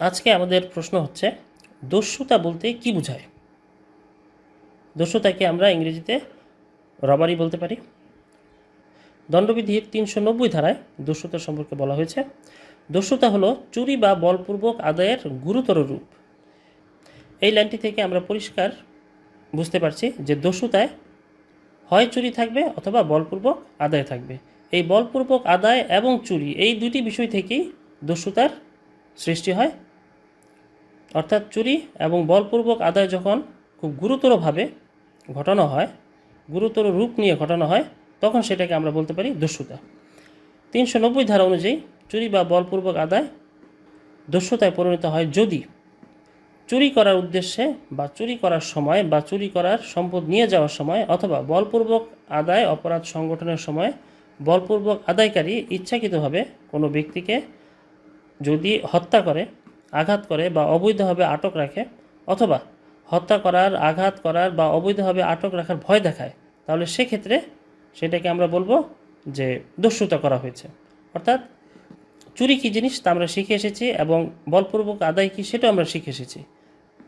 আজকে আমাদের প্রশ্ন হচ্ছে, দস্যুতা বলতে কি বোঝায়? দস্যুতাকে আমরা ইংরেজিতে রবারি বলতে পারি। দণ্ডবিধির তিনশো নব্বই ধারায় দস্যুতা সম্পর্কে বলা হয়েছে, দস্যুতা হলো চুরি বা বলপূর্বক আদায়ের গুরুতর রূপ। এই লাইনটি থেকে আমরা পরিষ্কার বুঝতে পারছি যে দস্যুতায় হয় চুরি থাকবে অথবা বলপূর্বক আদায় থাকবে। এই বলপূর্বক আদায় এবং চুরি, এই দুটি বিষয় থেকেই দস্যুতার সৃষ্টি হয়। অর্থাৎ চুরি এবং বলপূর্বক আদায় যখন খুব গুরুতরভাবে ঘটানো হয়, গুরুতর রূপ নিয়ে ঘটানো হয়, তখন সেটাকে আমরা বলতে পারি দস্যুতা। তিনশো নব্বই ধারা অনুযায়ী চুরি বা বলপূর্বক আদায় দস্যুতায় পরিণত হয় যদি চুরি করার উদ্দেশ্যে বা চুরি করার সময় বা চুরি করার সম্পদ নিয়ে যাওয়ার সময় অথবা বলপূর্বক আদায় অপরাধ সংগঠনের সময় বলপূর্বক আদায়কারী ইচ্ছাকৃতভাবে কোনো ব্যক্তিকে যদি হত্যা করে আঘাত করে বা অবৈধভাবে আটক রাখে অথবা হত্যা করার, আঘাত করার বা অবৈধভাবে আটক রাখার ভয় দেখায়, তাহলে সেক্ষেত্রে সেটাকে আমরা বলব যে দস্যুতা করা হয়েছে। অর্থাৎ চুরি কী জিনিস তা আমরা শিখে এসেছি এবং বলপূর্বক আদায় কী সেটাও আমরা শিখে এসেছি।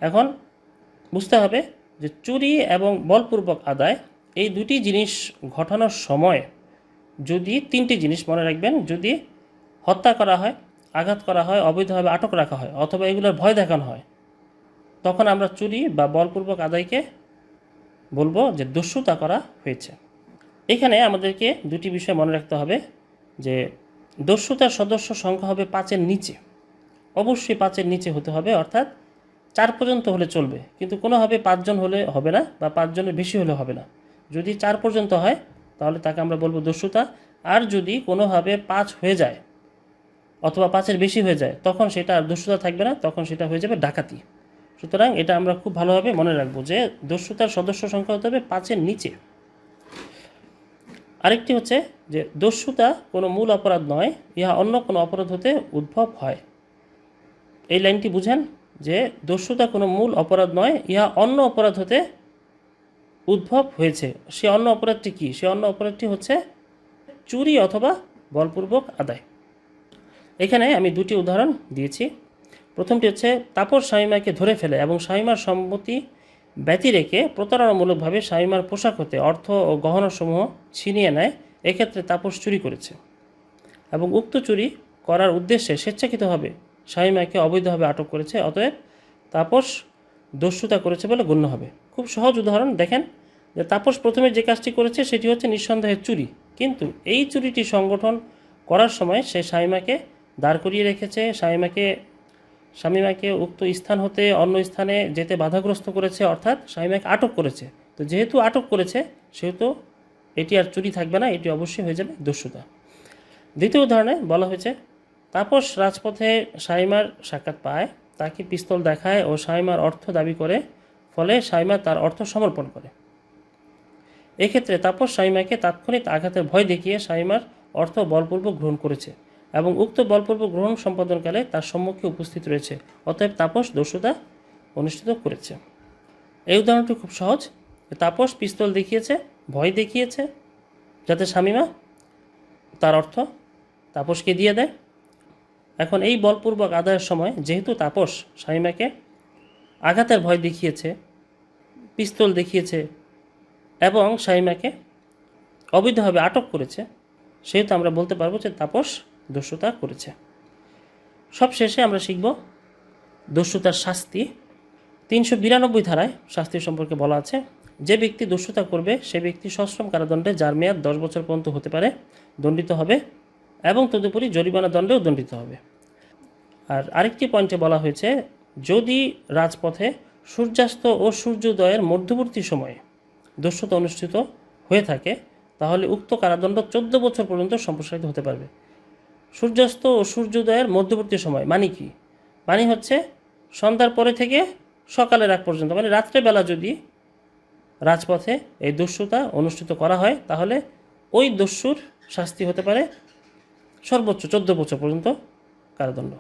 এখন বুঝতে হবে যে চুরি এবং বলপূর্বক আদায় এই দুটি জিনিস ঘটানোর সময় যদি তিনটি জিনিস মনে রাখবেন, যদি হত্যা করা হয় আঘাত করা হয়, অবৈধভাবে আটক রাখা হয় অথবা এগুলোর ভয় দেখানো হয়। তখন আমরা চুরি বা বলপূর্বক আদায়কে বলব যে দস্যুতা করা হয়েছে। এখানে আমাদেরকে দুটি বিষয় মনে রাখতে হবে, যে দস্যুতার সদস্য সংখ্যা হবে পাঁচের নিচে। অবশ্যই পাঁচের নিচে হতে হবে, অর্থাৎ চার পর্যন্ত হলে চলবে, কিন্তু কোনোভাবে পাঁচজন হলে হবে না বা পাঁচজনের বেশি হলে হবে না। যদি চার পর্যন্ত হয়, তাহলে তাকে আমরা বলব দস্যুতা আর যদি কোনোভাবে পাঁচ হয়ে যায় অথবা পাঁচের বেশি হয়ে যায়, তখন সেটা আর দস্যুতা থাকবে না, তখন সেটা হয়ে যাবে ডাকাতি। সুতরাং এটা আমরা খুব ভালোভাবে মনে রাখব যে দস্যুতার সদস্য সংখ্যা হতে হবে পাঁচের নিচে। আরেকটি হচ্ছে যে দস্যুতা কোনো মূল অপরাধ নয়, ইহা অন্য কোনো অপরাধ হতে উদ্ভব হয়। এই লাইনটি বুঝেন যে দস্যুতা কোনো মূল অপরাধ নয়, ইহা অন্য অপরাধ হতে উদ্ভব হয়েছে। সে অন্য অপরাধটি কী? সে অন্য অপরাধটি হচ্ছে চুরি অথবা বলপূর্বক আদায়। এখানে আমি দুটি উদাহরণ দিয়েছি। প্রথমটি হচ্ছে তাপস স্বামীমাকে ধরে ফেলে এবং স্বামীমার সম্মতি ব্যতি রেখে প্রতারণামূলকভাবে স্বামীমার পোশাক হতে অর্থ ও গহনাসমূহ ছিনিয়ে নেয়, এক্ষেত্রে তাপস চুরি করেছে। এবং উক্ত চুরি করার উদ্দেশ্যে স্বেচ্ছাকৃতভাবে স্বামীমাকে অবৈধভাবে আটক করেছে, অতএব তাপস দস্যুতা করেছে বলে গণ্য হবে। খুব সহজ উদাহরণ, দেখেন, যে তাপস প্রথমে যে কাজটি করেছে সেটি হচ্ছে নিঃসন্দেহে চুরি। কিন্তু এই চুরিটি সংগঠন করার সময় সে স্বামীমাকে দাঁড় করিয়ে রেখেছে স্বামীমাকে স্বামীমাকে উক্ত স্থান হতে অন্য স্থানে যেতে বাধাগ্রস্ত করেছে, অর্থাৎ স্বামীমাকে আটক করেছে। তো যেহেতু আটক করেছে, সেহেতু এটি আর চুরি থাকবে না, এটি অবশ্যই হয়ে যাবে দস্যুতা। দ্বিতীয় উদাহরণে বলা হয়েছে, তাপস রাজপথে শাইমার সাক্ষাৎ পায়, তাকে পিস্তল দেখায় ও শাইমার অর্থ দাবি করে, ফলে শাইমা তার অর্থ সমর্পণ করে। এক্ষেত্রে তাপস শাইমাকে তাৎক্ষণিক আঘাতের ভয় দেখিয়ে শাইমার অর্থ বলপূর্বক গ্রহণ করেছে। এবং উক্ত বলপূর্বক গ্রহণ সম্পাদনকালে তার সম্মুখে উপস্থিত রয়েছে। অতএব তাপস দস্যুতা অনুষ্ঠিত করেছে। এই উদাহরণটি খুব সহজ। তাপস পিস্তল দেখিয়েছে, ভয় দেখিয়েছে, যাতে স্বামীমা তার অর্থ তাপসকে দিয়ে দেয়। এখন এই বলপূর্বক আদায়ের সময় যেহেতু তাপস স্বামীমাকে আঘাতের ভয় দেখিয়েছে, পিস্তল দেখিয়েছে এবং স্বামীমাকে অবৈধভাবে আটক করেছে, সেহেতু আমরা বলতে পারব যে তাপস দস্যুতা করেছে। সব শেষে আমরা শিখব দস্যুতার শাস্তি। তিনশো বিরানব্বই ধারায় শাস্তি সম্পর্কে বলা আছে, যে ব্যক্তি দস্যুতা করবে, সে ব্যক্তি সশ্রম কারাদণ্ডে যার মেয়াদ দশ বছর পর্যন্ত হতে পারে, দণ্ডিত হবে এবং তদুপরি জরিমানা দণ্ডেও দণ্ডিত হবে। আর আরেকটি পয়েন্টে বলা হয়েছে, যদি রাজপথে সূর্যাস্ত ও সূর্যোদয়ের মধ্যবর্তী সময়ে দস্যুতা অনুষ্ঠিত হয়ে থাকে, তাহলে উক্ত কারাদণ্ড চোদ্দ বছর পর্যন্ত সম্প্রসারিত হতে পারবে। সূর্যাস্ত ও সূর্যোদয়ের মধ্যবর্তী সময় মানে কি? মানে হচ্ছে সন্ধ্যার পরে থেকে সকালের আগ পর্যন্ত মানে রাত্রেবেলা যদি রাজপথে এই দস্যুতা অনুষ্ঠিত করা হয়, তাহলে ওই দস্যুর শাস্তি হতে পারে সর্বোচ্চ চোদ্দ বছর পর্যন্ত কারাদণ্ড।